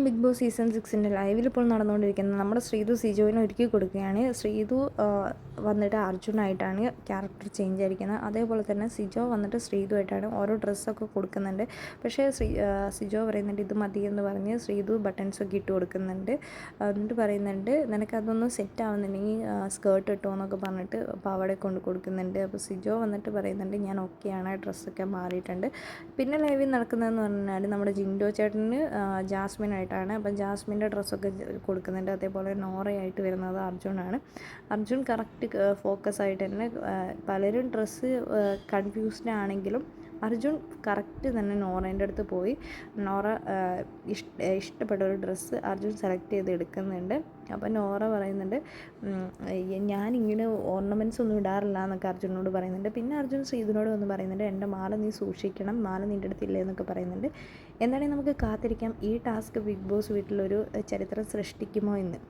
നമസ്കാരം big boss season സിക്സിന്റെ ലൈവിൽ ഇപ്പോൾ നടന്നുകൊണ്ടിരിക്കുന്നത് നമ്മുടെ ശ്രീതു സിജോവിനെ ഒരുക്കി കൊടുക്കുകയാണ്. ശ്രീതു വന്നിട്ട് അർജുനായിട്ടാണ് ക്യാരക്ടർ ചേഞ്ച് ആയിരിക്കുന്നത് അതേപോലെ തന്നെ സിജോ വന്നിട്ട് ശ്രീതുമായിട്ടാണ് ഓരോ ഡ്രസ്സൊക്കെ കൊടുക്കുന്നുണ്ട്. പക്ഷേ ശ്രീ സിജോ പറയുന്നുണ്ട് ഇത് മതി എന്ന് പറഞ്ഞ് ശ്രീതു ബട്ടൺസൊക്കെ ഇട്ട് കൊടുക്കുന്നുണ്ട്. എന്നിട്ട് പറയുന്നുണ്ട് നിനക്കതൊന്നും സെറ്റ് ആവുന്നുണ്ടെങ്കിൽ സ്കേർട്ട് ഇട്ടോ എന്നൊക്കെ പറഞ്ഞിട്ട് പാവാടെ കൊണ്ട് കൊടുക്കുന്നുണ്ട്. അപ്പോൾ സിജോ വന്നിട്ട് പറയുന്നുണ്ട് ഞാൻ ഓക്കെയാണ് ഡ്രസ്സൊക്കെ മാറിയിട്ടുണ്ട്. പിന്നെ ലൈവിൽ നടക്കുന്നതെന്ന് പറഞ്ഞാൽ നമ്മുടെ ജിൻഡോ ചേട്ടന് ആ, ജാസ്മിനായിട്ടാണ് അപ്പം ജാസ്മിന്റെ ഡ്രസ്സൊക്കെ കൊടുക്കുന്നുണ്ട് അതേപോലെ നോറയായിട്ട് വരുന്നത് അർജുനാണ്. അർജുൻ കറക്റ്റ് ഫോക്കസ് ആയിട്ട് തന്നെ പലരും ഡ്രസ്സ് കൺഫ്യൂസ്ഡ് ആണെങ്കിലും അർജുൻ കറക്റ്റ് തന്നെ നോറേന്റെ അടുത്ത് പോയി. നോറ ഇഷ്ടപ്പെട്ട ഒരു ഡ്രസ്സ് അർജുൻ സെലക്ട് ചെയ്ത് എടുക്കുന്നുണ്ട്. അപ്പം നോറ പറയുന്നുണ്ട് ഞാനിങ്ങനെ ഓർണമെന്റ്സ് ഒന്നും ഇടാറില്ല എന്നൊക്കെ അർജുനോട് പറയുന്നുണ്ട്. പിന്നെ അർജുൻ ശ്രീധുനോട് വന്ന് പറയുന്നുണ്ട് എന്റെ മാല നീ സൂക്ഷിക്കണം മാല നിന്റെ അടുത്തില്ലേ എന്നൊക്കെ പറയുന്നുണ്ട്. എന്താണെങ്കിൽ നമുക്ക് കാത്തിരിക്കാം. ഈ ടാസ്ക് ബിഗ് ബോസ് വീട്ടിലൊരു ചരിത്രം സൃഷ്ടിക്കുമോ എന്ന്.